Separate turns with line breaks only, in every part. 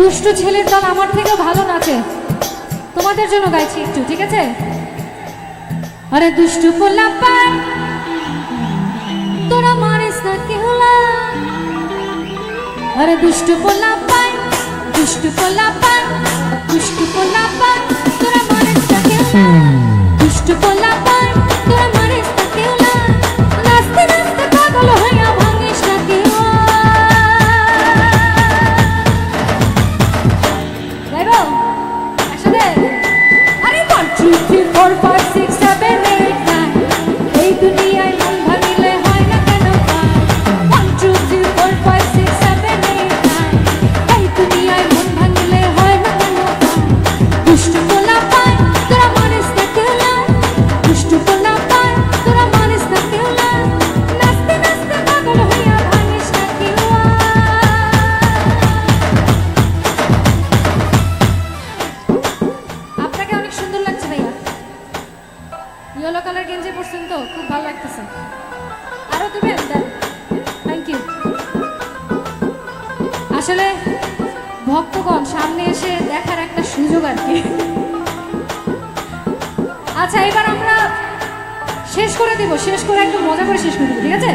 দুষ্টু ছেলের দল আমার থেকেও ভালো নাচে। তোমাদের জন্য গাইছি একটু, ঠিক আছে? আরে দুষ্টু করলাম তোরা মারিস না কেহলা আরে দুষ্টু পোলাপান দুষ্টু পোলাপান দুষ্টু পাই, তোরা মারিস না কেহলা আসলে ভক্তগণ সামনে এসে দেখার একটা সুযোগ আর কি। আচ্ছা এবার আমরা শেষ করে দিব, শেষ করে একটু মজা করে শেষ করে দিব, ঠিক আছে?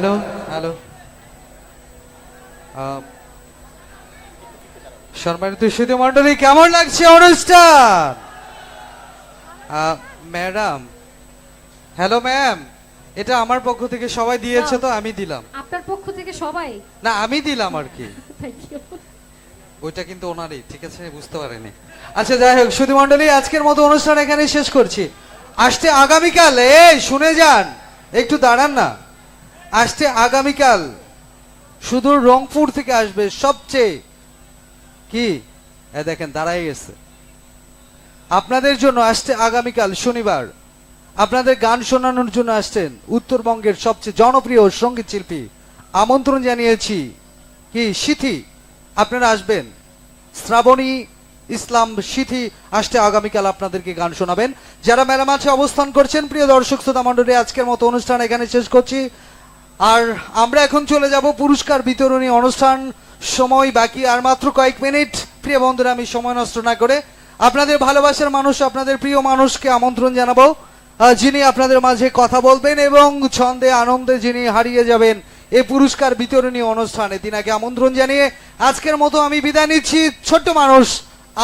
হ্যালো হ্যালো সম্মানিত সুধী মন্ডলী কেমন লাগছে অনুষ্ঠান? ম্যাডাম হ্যালো ম্যাম এটা আমার পক্ষ থেকে সবাই দিয়েছে তো আমি দিলাম।
আপনার পক্ষ থেকে সবাই?
না আমি দিলাম আর কি। ওইটা কিন্তু ওনারই ঠিক আছে? বুঝতে পারেনি। আচ্ছা যাই হোক সুধী মন্ডলী আজকের মতো অনুষ্ঠান এখানে শেষ করছি। আসতে আগামীকাল এই শুনে যান। একটু দাঁড়ান না। আসতে আগামীকাল। শুধু রংপুর থেকে আসবে সবচেয়ে কি? দেখেন দাঁড়াই গেছে। আপনাদের জন্য আসতে আগামীকাল শনিবার। আপনাদের গান শোনানোর জন্য আসছেন উত্তরবঙ্গের সবচেয়ে জনপ্রিয় সংগীত শিল্পী। আমন্ত্রণ জানিয়েছি কি? সিথি, আপনারা আসবেন। শ্রাবণী ইসলাম সিথি আসতে আগামীকাল আপনাদেরকে গান শোনাবেন। যারা মেলা মাঠে অবস্থান করছেন। প্রিয় দর্শক, শ্রোতা মণ্ডলী, আজকের মতো অনুষ্ঠান এখানে শেষ করছি। আর আমরা এখন চলে যাব পুরস্কার বিতরণী অনুষ্ঠান। সময় বাকি, আর মাত্র কয়েক মিনিট। প্রিয় বন্ধুরা, আমি সময় নষ্ট না করে আপনাদের ভালোবাসার মানুষ, আপনাদের প্রিয় মানুষকে আমন্ত্রণ জানাব। যিনি আপনাদের মাঝে কথা বলবেন এবং ছন্দে আনন্দে যিনি হারিয়ে যাবেন এই পুরস্কার বিতরণী অনুষ্ঠানে, তিনাকে আমন্ত্রণ জানিয়ে আজকের মতো আমি বিদায় নিচ্ছি। ছোট্ট মানুষ,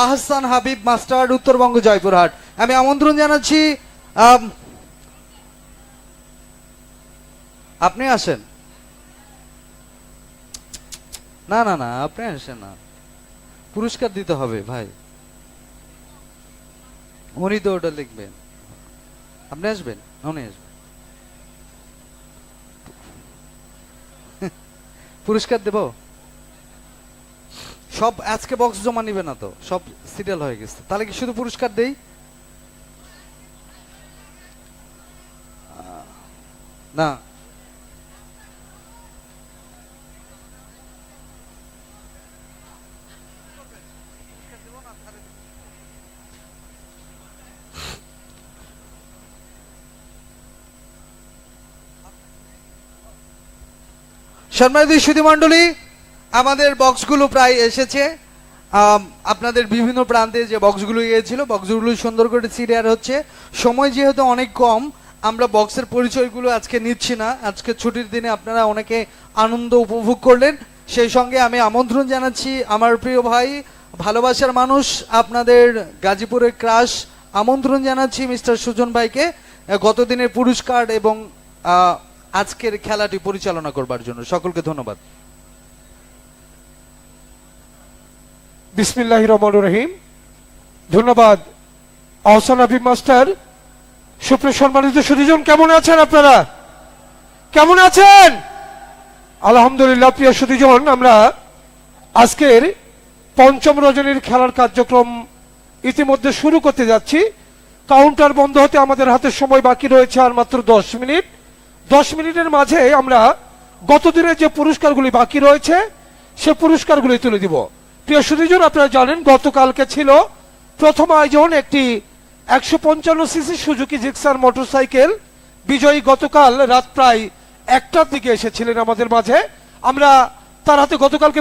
আহসান হাবিব, মাস্টার উত্তরবঙ্গ জয়পুরহাট। আমি আমন্ত্রণ জানাচ্ছি আম, আপনি আসেন। না না না, আপনি আসেন না। পুরস্কার দিতে হবে, ভাই। উনি তো ওটা লিখবেন। আপনি আসবেন? উনি আসবেন। পুরস্কার দেব? সব আজকে বক্স জমা নিবে না তো, সব সিরিয়াল হয়ে গেছে। তাহলে কি শুধু পুরস্কার দেই? না। সম্মানিত সুধী মণ্ডলী, আমাদের বক্সগুলো প্রায় এসেছে। আপনাদের বিভিন্ন প্রান্তে যে বক্সগুলো গিয়েছিল, বক্সগুলো সুন্দর করে সিরিয়ার হচ্ছে। সময় যেহেতু অনেক কম, আমরা বক্সের পরিচয়গুলো আজকে নিচ্ছি না। আজকে ছুটির দিনে আপনারা অনেকে আনন্দ উপভোগ করলেন। সেই সঙ্গে আমি আমন্ত্রণ জানাচ্ছি আমার প্রিয় ভাই, ভালোবাসার মানুষ, আপনাদের গাজীপুরের ক্রাশ। আমন্ত্রণ জানাচ্ছি মিস্টার সুজন ভাইকে। গতদিনের পুরস্কার এবং আজকের খেলাটি পরিচালনা করবার জন্য সকলকে ধন্যবাদ।
বিসমিল্লাহ রহমান রহিম। ধন্যবাদ, আহসান হাবিব মাস্টার। সুপ্রিয় সম্মানিত সুদীজন কেমন আছেন আপনারা? কেমন আছেন? আলহামদুলিল্লাহ, প্রিয় সুদীজন আমরা আজকের পঞ্চম রজনীর খেলার কার্যক্রম ইতিমধ্যে শুরু করতে যাচ্ছি। কাউন্টার বন্ধ হতে আমাদের হাতে সময় বাকি রয়েছে আর মাত্র দশ মিনিট। দশ মিনিটের মাঝে আমরা গতদিনের যে পুরস্কারগুলি বাকি রয়েছে, সে পুরস্কারগুলি তুলে দিব। প্রিয় সুদীজন আপনারা জানেন গতকালকে ছিল প্রথম আয়োজন একটি একশো পঞ্চান্ন সিসি সুজুকি জিক্সার মোটরসাইকেল। বিজয়ী গতকাল রাত প্রায় একটার দিকে এসেছিলেন আমাদের মাঝে। আমরা তার হাতে গতকালকে